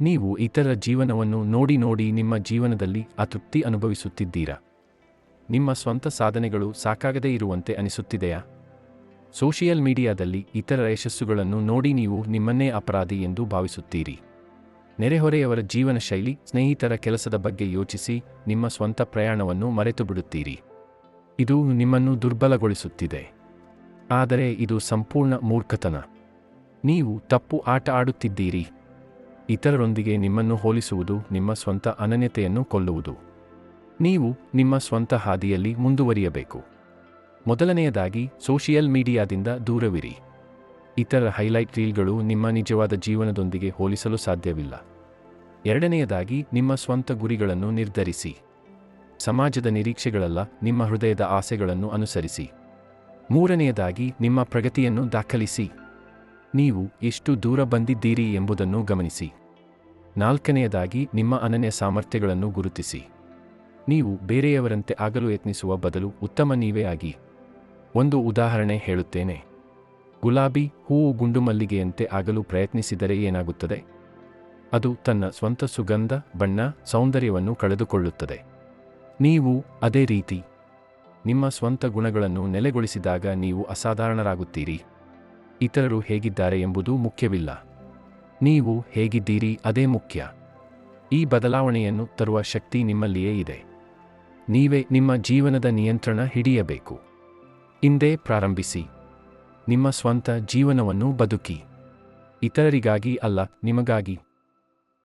ನೀವು ಇತರ ಜೀವನವನ್ನು ನೋಡಿ ನೋಡಿ ನಿಮ್ಮ ಜೀವನದಲ್ಲಿ ಅತೃಪ್ತಿ ಅನುಭವಿಸುತ್ತಿದ್ದೀರಾ? ನಿಮ್ಮ ಸ್ವಂತ ಸಾಧನೆಗಳು ಸಾಕಾಗದೇ ಇರುವಂತೆ ಅನಿಸುತ್ತಿದೆಯಾ? ಸೋಷಿಯಲ್ ಮೀಡಿಯಾದಲ್ಲಿ ಇತರ ಯಶಸ್ಸುಗಳನ್ನು ನೋಡಿ ನೀವು ನಿಮ್ಮನ್ನೇ ಅಪರಾಧಿ ಎಂದು ಭಾವಿಸುತ್ತೀರಿ. ನೆರೆಹೊರೆಯವರ ಜೀವನ ಶೈಲಿ ಸ್ನೇಹಿತರ ಕೆಲಸದ ಬಗ್ಗೆ ಯೋಚಿಸಿ ನಿಮ್ಮ ಸ್ವಂತ ಪ್ರಯಾಣವನ್ನು ಮರೆತು ಬಿಡುತ್ತೀರಿ ಇದು ನಿಮ್ಮನ್ನು ದುರ್ಬಲಗೊಳಿಸುತ್ತಿದೆ. ಆದರೆ ಇದು ಸಂಪೂರ್ಣ ಮೂರ್ಖತನ. ನೀವು ತಪ್ಪು ಆಟ ಆಡುತ್ತಿದ್ದೀರಿ. ಇತರರೊಂದಿಗೆ ನಿಮ್ಮನ್ನು ಹೋಲಿಸುವುದು ನಿಮ್ಮ ಸ್ವಂತ ಅನನ್ಯತೆಯನ್ನು ಕೊಲ್ಲುವುದು. ನೀವು ನಿಮ್ಮ ಸ್ವಂತ ಹಾದಿಯಲ್ಲಿ ಮುಂದುವರಿಯಬೇಕು. ಮೊದಲನೆಯದಾಗಿ, ಸೋಷಿಯಲ್ ಮೀಡಿಯಾದಿಂದ ದೂರವಿರಿ. ಇತರ ಹೈಲೈಟ್ ರೀಲ್ಗಳು ನಿಮ್ಮ ನಿಜವಾದ ಜೀವನದೊಂದಿಗೆ ಹೋಲಿಸಲು ಸಾಧ್ಯವಿಲ್ಲ. ಎರಡನೆಯದಾಗಿ, ನಿಮ್ಮ ಸ್ವಂತ ಗುರಿಗಳನ್ನು ನಿರ್ಧರಿಸಿ. ಸಮಾಜದ ನಿರೀಕ್ಷೆಗಳಲ್ಲ, ನಿಮ್ಮ ಹೃದಯದ ಆಸೆಗಳನ್ನು ಅನುಸರಿಸಿ. ಮೂರನೆಯದಾಗಿ, ನಿಮ್ಮ ಪ್ರಗತಿಯನ್ನು ದಾಖಲಿಸಿ. ನೀವು ಎಷ್ಟು ದೂರ ಬಂದಿದ್ದೀರಿ ಎಂಬುದನ್ನು ಗಮನಿಸಿ. ನಾಲ್ಕನೆಯದಾಗಿ, ನಿಮ್ಮ ಅನನ್ಯ ಸಾಮರ್ಥ್ಯಗಳನ್ನು ಗುರುತಿಸಿ. ನೀವು ಬೇರೆಯವರಂತೆ ಆಗಲು ಯತ್ನಿಸುವ ಬದಲು ಉತ್ತಮ ನೀವೇ ಆಗಿ. ಒಂದು ಉದಾಹರಣೆ ಹೇಳುತ್ತೇನೆ. ಗುಲಾಬಿ ಹೂವು ಗುಂಡುಮಲ್ಲಿಗೆಯಂತೆ ಆಗಲು ಪ್ರಯತ್ನಿಸಿದರೆ ಏನಾಗುತ್ತದೆ? ಅದು ತನ್ನ ಸ್ವಂತ ಸುಗಂಧ, ಬಣ್ಣ, ಸೌಂದರ್ಯವನ್ನು ಕಳೆದುಕೊಳ್ಳುತ್ತದೆ. ನೀವು ಅದೇ ರೀತಿ ನಿಮ್ಮ ಸ್ವಂತ ಗುಣಗಳನ್ನು ನೆಲೆಗೊಳಿಸಿದಾಗ ನೀವು ಅಸಾಧಾರಣರಾಗುತ್ತೀರಿ. ಇತರರು ಹೇಗಿದ್ದಾರೆ ಎಂಬುದು ಮುಖ್ಯವಿಲ್ಲ. ನೀವು ಹೇಗಿದ್ದೀರಿ ಅದೇ ಮುಖ್ಯ. ಈ ಬದಲಾವಣೆಯನ್ನು ತರುವ ಶಕ್ತಿ ನಿಮ್ಮಲ್ಲಿಯೇ ಇದೆ. ನೀವೇ ನಿಮ್ಮ ಜೀವನದ ನಿಯಂತ್ರಣ ಹಿಡಿಯಬೇಕು. ಇಂದೇ ಪ್ರಾರಂಭಿಸಿ. ನಿಮ್ಮ ಸ್ವಂತ ಜೀವನವನ್ನು ಬದುಕಿ. ಇತರರಿಗಾಗಿ ಅಲ್ಲ, ನಿಮಗಾಗಿ.